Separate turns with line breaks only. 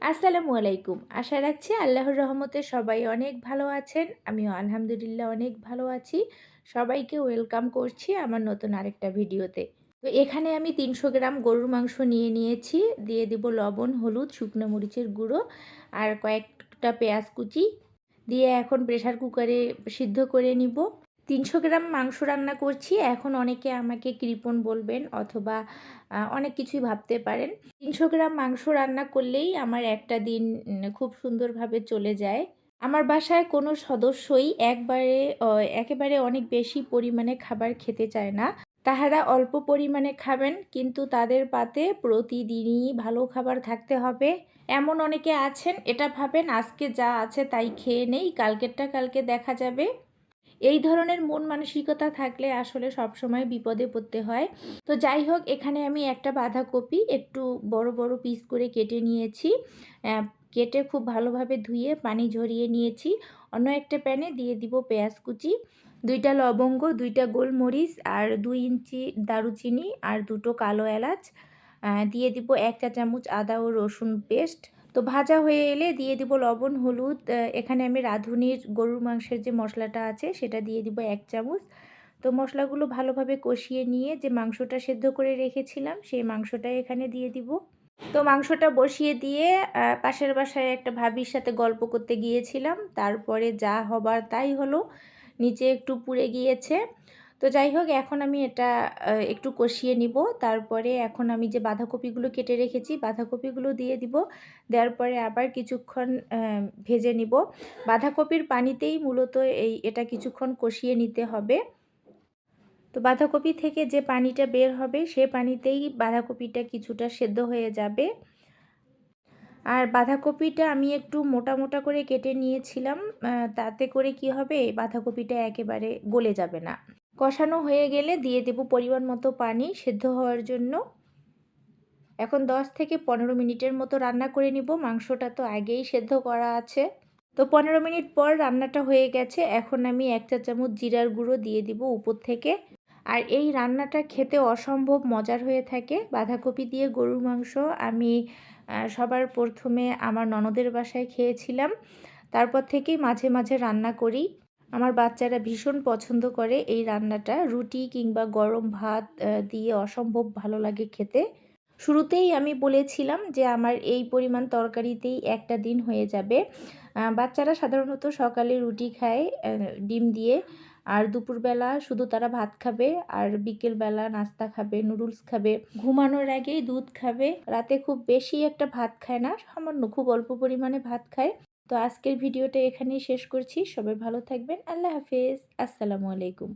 আসসালামু আলাইকুম। আশা রাখছি আল্লাহর রহমতে সবাই অনেক ভালো আছেন। আমিও আলহামদুলিল্লাহ অনেক ভালো আছি। সবাইকে ওয়েলকাম করছি আমার নতুন আরেকটা ভিডিওতে। তো এখানে আমি তিনশো গ্রাম গরুর মাংস নিয়ে নিয়েছি। দিয়ে দিব লবণ, হলুদ, শুকনো মরিচের গুঁড়ো আর কয়েকটা পেঁয়াজ কুচি। দিয়ে এখন প্রেশার কুকারে সিদ্ধ করে নিব। তিনশো গ্রাম মাংস রান্না করছি। এখন অনেকে আমাকে কৃপণ বলবেন অথবা অনেক কিছুই ভাবতে পারেন। তিনশো গ্রাম মাংস রান্না করলেই আমার একটা দিন খুব সুন্দরভাবে চলে যায়। আমার বাসায় কোনো সদস্যই একবারে একেবারে অনেক বেশি পরিমাণে খাবার খেতে চায় না। তাহারা অল্প পরিমাণে খাবেন, কিন্তু তাদের পাতে প্রতিদিনই ভালো খাবার থাকতে হবে। এমন অনেকে আছেন, এটা ভাবেন, আজকে যা আছে তাই খেয়ে নেই, কালকেরটা কালকে দেখা যাবে। এই ধরনের মন মানসিকতা থাকলে আসলে সবসময় বিপদে পড়তে হয়। তো যাই হোক, এখানে আমি একটা বাঁধাকপি একটু বড় বড় পিস করে কেটে নিয়েছি। কেটে খুব ভালোভাবে ধুয়ে পানি ঝরিয়ে নিয়েছি। অন্য একটা প্যানে দিয়ে দিব পেঁয়াজ কুচি, দুইটা লবঙ্গ, দুইটা গোলমরিচ আর দুই ইঞ্চি দারুচিনি আর দুটো কালো এলাচ। দিয়ে দিব এক চা চামচ আদা ও রসুন পেস্ট। তো ভাজা হয়ে এলে দিয়ে দিব লবণ, হলুদ এখানে আমি রাঁধুনির গরুর মাংসের যে মশলাটা আছে সেটা দিয়ে দিব এক চামচ। তো মশলাগুলো ভালোভাবে কষিয়ে নিয়ে যে মাংসটা সেদ্ধ করে রেখেছিলাম সেই মাংসটা এখানে দিয়ে দিব। তো মাংসটা বসিয়ে দিয়ে পাশের বাসায় একটা ভাবির সাথে গল্প করতে গিয়েছিলাম। তারপরে যা হবার তাই হলো, নিচে একটু পুড়ে গিয়েছে। তো যাই হোক, এখন আমি এটা একটু কষিয়ে নিব। তারপরে এখন আমি যে বাঁধাকপিগুলো কেটে রেখেছি, বাঁধাকপিগুলো দিয়ে দিব। দেওয়ার পরে আবার কিছুক্ষণ ভেজে নিব। বাঁধাকপির পানিতেই মূলত এই, এটা কিছুক্ষণ কষিয়ে নিতে হবে। তো বাঁধাকপি থেকে যে পানিটা বের হবে, সে পানিতেই বাঁধাকপিটা কিছুটা সেদ্ধ হয়ে যাবে। আর বাঁধাকপিটা আমি একটু মোটা মোটা করে কেটে নিয়েছিলাম তাতে করে কি হবে? বাঁধাকপিটা একেবারে গলে যাবে না। কষানো হয়ে গেলে দিয়ে দেব পরিমাণ মতো পানি সেদ্ধ হওয়ার জন্য। এখন 10 থেকে পনেরো মিনিটের মতো রান্না করে নিব। মাংসটা তো আগেই সেদ্ধ করা আছে। তো পনেরো মিনিট পর রান্নাটা হয়ে গেছে। এখন আমি এক চা চামচ জিরার গুঁড়ো দিয়ে দিব উপর থেকে। আর এই রান্নাটা খেতে অসম্ভব মজার হয়ে থাকে। বাঁধাকপি দিয়ে গরুর মাংস আমি সবার প্রথমে আমার ননদের বাসায় খেয়েছিলাম। তারপর থেকেই মাঝে মাঝে রান্না করি। আমার বাচ্চারা ভীষণ পছন্দ করে এই রান্নাটা। রুটি কিংবা গরম ভাত দিয়ে অসম্ভব ভালো লাগে খেতে। শুরুতেই আমি বলেছিলাম যে আমার এই পরিমাণ তরকারিতেই একটা দিন হয়ে যাবে। বাচ্চারা সাধারণত সকালে রুটি খায় ডিম দিয়ে। আর দুপুরবেলা শুধু তারা ভাত খাবে আর বিকেলবেলা নাস্তা খাবে, নুডলস খাবে। ঘুমানোর আগেই দুধ খাবে। রাতে খুব বেশি একটা ভাত খায় না, সামান্য খুব অল্প পরিমাণে ভাত খায়। তো আজকের ভিডিওটা এখানেই শেষ করছি। সবাই ভালো থাকবেন। আল্লাহ হাফেজ। আসসালামু আলাইকুম।